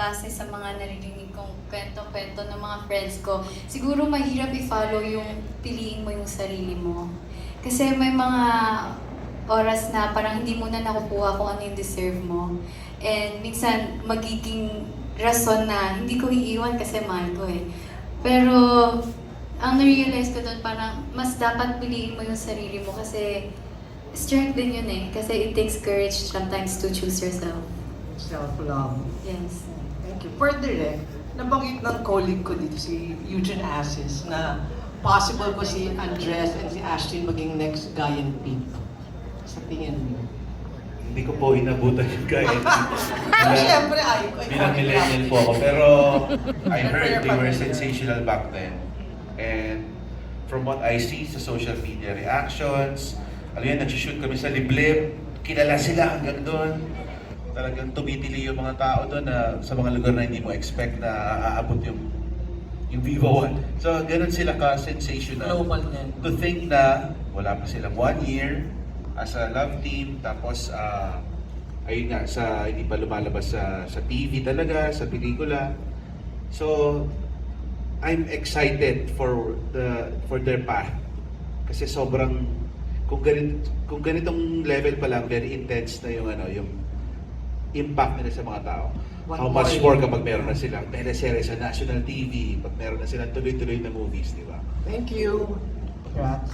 base sa mga naririnig kong kwento-kwento ng mga friends ko, siguro mahirap i-follow yung piliin mo yung sarili mo. Kasi may mga oras na parang hindi mo na nakukuha kung ano yung deserve mo. And minsan magiging rason na hindi ko iiwan kasi mahal ko eh. Pero ang na-realize ko doon parang mas dapat piliin mo yung sarili mo kasi strength din yun eh. Kasi it takes courage sometimes to choose yourself. Self-love. Yes. Thank you. For direct, nabanggit ng colleague ko dito, si Eugene Assis, na possible po si Andres and si Ashton maging next Guyan Peak. Sa tingin niyo. Hindi ko po inabutan yung gaya. Pero syempre, ay ko. Bilang millennial po ako. Pero I heard they were sensational back then. And from what I see sa social media reactions, ano yan, nag-shoot kami sa liblib, kilala sila hanggang doon. Talagang tumitili yung mga tao doon na sa mga lugar na hindi mo expect na aabot yung yung Vivo One. So, ganun sila ka-sensational. Global. To think na wala pa silang one year as a love team, tapos ah ayun nga, sa, hindi pa lumalabas sa, sa TV talaga, sa pelikula. So, I'm excited for the for their path. Kasi sobrang kung ganit kung ganitong level pa lang very intense na yung ano, yung impact nila sa mga tao. One How much more. kapag meron na silang teleserye sa national TV, pag meron na silang tuloy-tuloy na movies, di ba? Thank you. Congrats.